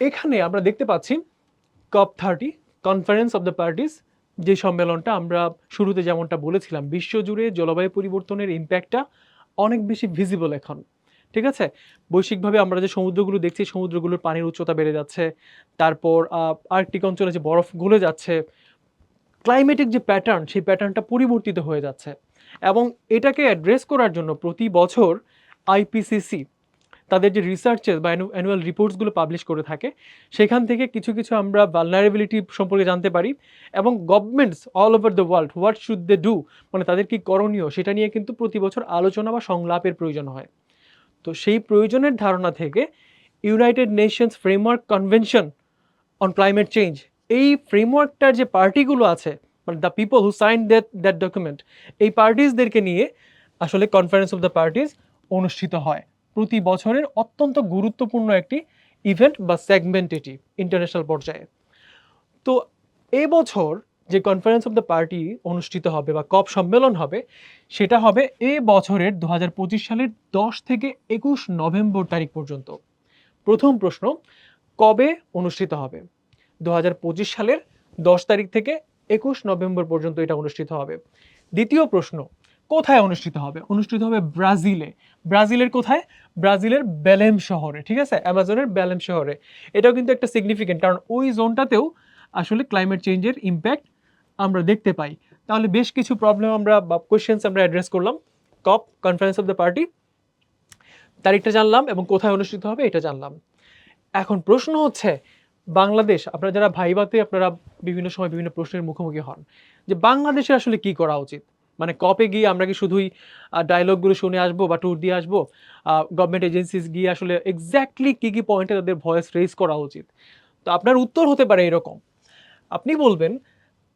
এখানে আমরা দেখতে পাচ্ছি COP thirty conference of the parties যে সম্মেলনটা আমরা শুরুতে যেমনটা বলেছিলাম, বিশ্বজুড়ে জলবায়ু পরিবর্তনের ইম্প্যাক্টটা অনেক বেশি ভিজিবল এখন, ঠিক আছে? বৈশ্বিকভাবে আমরা যে সমুদ্রগুলো দেখছি, সমুদ্রগুলোর পানির উচ্চতা বেড়ে যাচ্ছে, তারপর আর্কটিক অঞ্চলে যে বরফ গলে যাচ্ছে ক্লাইমেটিক যে প্যাটার্ন সেই প্যাটার্নটা পরিবর্তিত হয়ে যাচ্ছে এবং এটাকে অ্যাড্রেস করার জন্য প্রতি বছর আইপিসিসি তাদের যে রিসার্চেস বা অ্যানুয়াল রিপোর্টসগুলো পাবলিশ করে থাকে, সেখান থেকে কিছু কিছু আমরা ভালনারেবিলিটি সম্পর্কে জানতে পারি এবং governments all over the world what should they do মানে তাদের কি করণীয়? সেটা নিয়ে কিন্তু প্রতি বছর আলোচনা বা সংলাপের প্রয়োজন হয়। তো সেই প্রয়োজনের ধারণা থেকে United Nations framework convention on climate change এই ফ্রেমওয়ার্কটার যে পার্টিগুলো আছে মানে the people who sign that that document এই পার্টিসদেরকে নিয়ে আসলে কনফারেন্স অফ দ্য পার্টিস অনুষ্ঠিত হয়। প্রতি বছরের অত্যন্ত গুরুত্বপূর্ণ একটি ইভেন্ট বা সেগমেন্ট এটি ইন্টারন্যাশনাল পর্যায়ে। তো এবছর যে কনফারেন্স অফ দ্য পার্টি অনুষ্ঠিত হবে বা কপ সম্মেলন হবে, সেটা হবে এ বছরের দু হাজার পঁচিশ সালের দশ থেকে একুশ নভেম্বর তারিখ পর্যন্ত। প্রথম প্রশ্ন, কবে অনুষ্ঠিত হবে? দু হাজার পঁচিশ সালের দশ তারিখ থেকে একুশ নভেম্বর পর্যন্ত এটা অনুষ্ঠিত হবে। দ্বিতীয় প্রশ্ন কোথায় অনুষ্ঠিত হবে? অনুষ্ঠিত হবে ব্রাজিলে। ব্রাজিলের কোথায়? ব্রাজিলের বেলেম শহরে, ঠিক আছে? অ্যামাজনের বেলেম শহরে। এটাও কিন্তু একটা সিগনিফিকেন্ট কারণ ওই জোনটাতেও আসলে ক্লাইমেট চেঞ্জের ইম্প্যাক্ট আমরা দেখতে পাই। তাহলে বেশ কিছু প্রবলেম আমরা বা কোয়েশ্চেন্স আমরা অ্যাড্রেস করলাম। COP conference of the party তারিখটা জানলাম এবং কোথায় অনুষ্ঠিত হবে এটা জানলাম। এখন প্রশ্ন হচ্ছে, বাংলাদেশ, আপনারা যারা ভাইবাতে, আপনারা বিভিন্ন সময় বিভিন্ন প্রশ্নের মুখোমুখি হন, যে বাংলাদেশে আসলে কি করা উচিত? মানে কপে গিয়ে আমরা কি শুধুই ডায়লগগুলো শুনে আসব বা ট্যুর দিয়ে আসব? গভর্নমেন্ট এজেন্সিস গিয়ে আসলে এক্স্যাক্টলি কী কী পয়েন্টে তাদের ভয়েস রেজ করা উচিত? তো আপনার উত্তর হতে পারে এরকম। আপনি বলবেন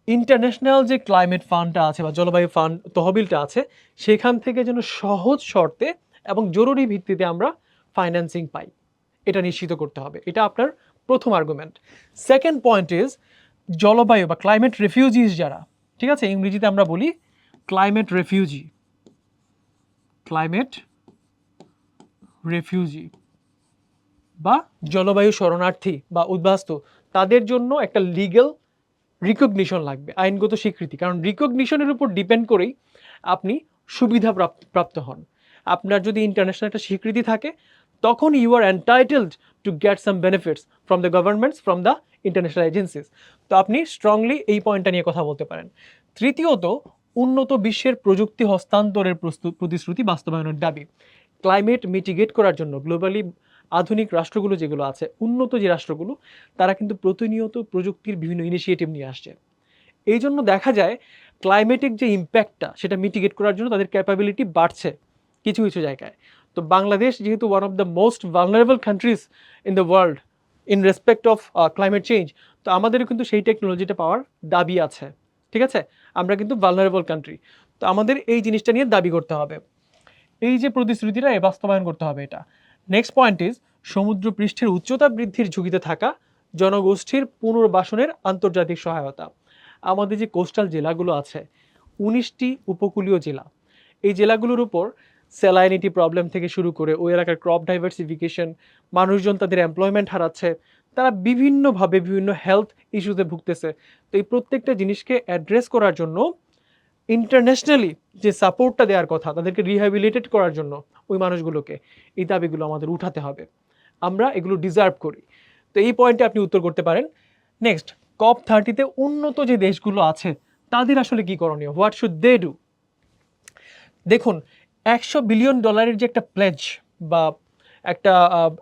ইন্টারন্যাশনাল যে ক্লাইমেট ফান্ডটা আছে বা জলবায়ু ফান্ড তহবিলটা আছে, সেখান থেকে যেন সহজ শর্তে এবং জরুরি ভিত্তিতে আমরা ফাইন্যান্সিং পাই। এটা নিশ্চিত করতে হবে। এটা আপনার প্রথম আর্গুমেন্ট সেকেন্ড পয়েন্ট ইজ জলবায়ু বা ক্লাইমেট রেফিউজিস যারা, ঠিক আছে? ইংরেজিতে আমরা বলি ক্লাইমেট রেফিউজি ক্লাইমেট রেফিউজি বা জলবায়ু শরণার্থী বা উদ্বাস্ত, তাদের জন্য একটা লিগ্যাল রিকগনিশন লাগবে, আইনগত স্বীকৃতি। কারণ রিকগনিশনের উপর ডিপেন্ড করেই আপনি সুবিধা প্রাপ- প্রাপ্ত হন। আপনার যদি ইন্টারন্যাশনাল একটা স্বীকৃতি থাকে, তখন you are entitled to get some benefits from the governments from the international agencies তো আপনি স্ট্রংলি এই পয়েন্টটা নিয়ে কথা বলতে পারেন। তৃতীয়ত উন্নত বিশ্বের প্রযুক্তি হস্তান্তরের প্রতিশ্রুতি বাস্তবায়নের দাবি। ক্লাইমেট মিটিগেট করার জন্য গ্লোবালি আধুনিক রাষ্ট্রগুলো যেগুলো আছে, উন্নত যে রাষ্ট্রগুলো, তারা কিন্তু প্রতিনিয়ত প্রযুক্তির বিভিন্ন ইনিশিয়েটিভ নিয়ে আসছে। এই জন্য দেখা যায় ক্লাইমেটিক যে ইম্প্যাক্টটা সেটা মিটিগেট করার জন্য তাদের ক্যাপাবিলিটি বাড়ছে কিছু কিছু জায়গায়। তো বাংলাদেশ যেহেতু one of the most vulnerable countries in the world in respect of climate change তো আমাদেরও কিন্তু সেই টেকনোলজিটা পাওয়ার দাবি আছে। ঠিক আছে? আমরা কিন্তু ভালনারেবল কান্ট্রি তো আমাদের এই জিনিসটা নিয়ে দাবি করতে হবে। এই যে প্রতিশ্রুতিটা, এ বাস্তবায়ন করতে হবে এটা। নেক্সট পয়েন্ট ইজ সমুদ্র পৃষ্ঠের উচ্চতা বৃদ্ধির ঝুঁকিতে থাকা জনগোষ্ঠীর পুনর্বাসনের আন্তর্জাতিক সহায়তা। আমাদের যে কোস্টাল জেলাগুলো আছে, উনিশটি উপকূলীয় জেলা। এই জেলাগুলোর উপর স্যালাইনিটি প্রবলেম থেকে শুরু করে, ওই এলাকার ক্রপ ডাইভার্সিফিকেশন মানুষজন তাদের এমপ্লয়মেন্ট হারাচ্ছে তারা বিভিন্নভাবে বিভিন্ন হেলথ ইস্যুতে ভুগতেছে। তো এই প্রত্যেকটা জিনিসকে অ্যাড্রেস করার জন্য ইন্টারন্যাশনালি যে সাপোর্টটা দেওয়ার কথা, তাদেরকে রিহ্যাবিলিটেট করার জন্য ওই মানুষগুলোকে এই দাবিগুলো আমাদের উঠাতে হবে। আমরা এগুলো ডিজার্ভ করি। তো এই পয়েন্টে আপনি উত্তর করতে পারেন। নেক্সট কপ থার্টিতে উন্নত যে দেশগুলো আছে, তাদের আসলে কি করণীয়? হোয়াট শুড দে ডু দেখুন, একশো বিলিয়ন ডলারের যে একটা প্লেজ বা একটা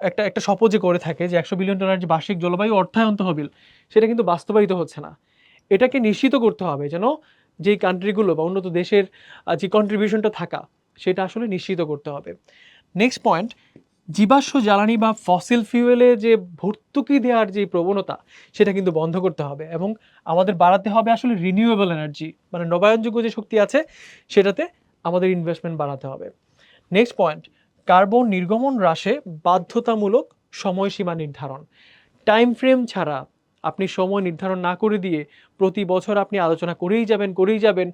একটা একটা শপথ যে করে থাকে যে একশো বিলিয়ন ডলারের যে বার্ষিক জলবায়ু অর্থায়ন তহবিল সেটা কিন্তু বাস্তবায়িত হচ্ছে না। এটাকে নিশ্চিত করতে হবে যেন যেই কান্ট্রিগুলো বা উন্নত দেশের যে কন্ট্রিবিউশনটা থাকা, সেটা আসলে নিশ্চিত করতে হবে। নেক্সট পয়েন্ট জীবাশ্ম জ্বালানি বা ফসিল ফিউয়েলে যে ভর্তুকি দেওয়ার যে প্রবণতা, সেটা কিন্তু বন্ধ করতে হবে এবং আমাদের বাড়াতে হবে আসলে রিনিউয়েবল এনার্জি মানে নবায়নযোগ্য যে শক্তি আছে, সেটাতে আমাদের ইনভেস্টমেন্ট বাড়াতে হবে। নেক্সট পয়েন্ট কার্বন নির্গমন হ্রাসে বাধ্যতামূলক সময়সীমা নির্ধারণ। টাইম ফ্রেম ছাড়া আপনি সময় নির্ধারণ না করে দিয়ে প্রতি বছর আপনি আলোচনা করেই যাবেন করেই যাবেন।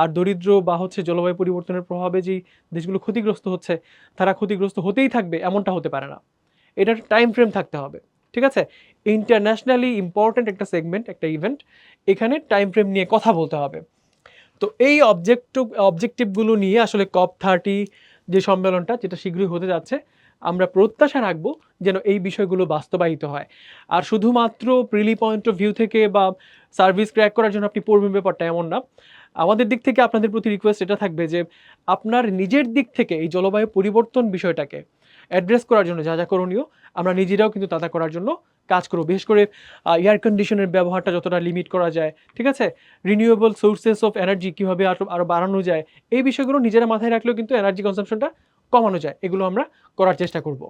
আর দরিদ্র বা হচ্ছে জলবায়ু পরিবর্তনের প্রভাবে যেই দেশগুলো ক্ষতিগ্রস্ত হচ্ছে, তারা ক্ষতিগ্রস্ত হতেই থাকবে এমনটা হতে পারে না। এটার টাইম ফ্রেম থাকতে হবে, ঠিক আছে? ইন্টারন্যাশনালি ইম্পর্ট্যান্ট একটা সেগমেন্ট, একটা ইভেন্ট, এখানে টাইম ফ্রেম নিয়ে কথা বলতে হবে। তো এই অবজেক্টিভ অবজেক্টিভগুলো নিয়ে আসলে কপ থার্টি যে সম্মেলনটা, যেটা শীঘ্রই হতে যাচ্ছে, আমরা প্রত্যাশা রাখব যেন এই বিষয়গুলো বাস্তবায়িত হয়। আর শুধুমাত্র প্রিলি পয়েন্ট অফ ভিউ থেকে বা সার্ভিস ক্র্যাক করার জন্য আপনি পড়বেন ব্যাপারটা এমন না। আমাদের দিক থেকে আপনাদের প্রতি রিকোয়েস্ট এটা থাকবে যে, আপনার নিজের দিক থেকে এই জলবায়ু পরিবর্তন বিষয়টাকে অ্যাড্রেস করার জন্য যা যা করণীয়, আমরা নিজেরাও কিন্তু তা করার জন্য কাজ করব। বিশেষ করে এয়ার কন্ডিশনের ব্যবহারটা যতটা লিমিট করা যায়, ঠিক আছে? রিনিউয়েবল সোর্সেস অফ এনার্জি কীভাবে আরও আরও বাড়ানো যায়, এই বিষয়গুলো নিজেরা মাথায় রাখলেও কিন্তু এনার্জি কনসামশনটা কমানো যায়। এগুলো আমরা করার চেষ্টা করব।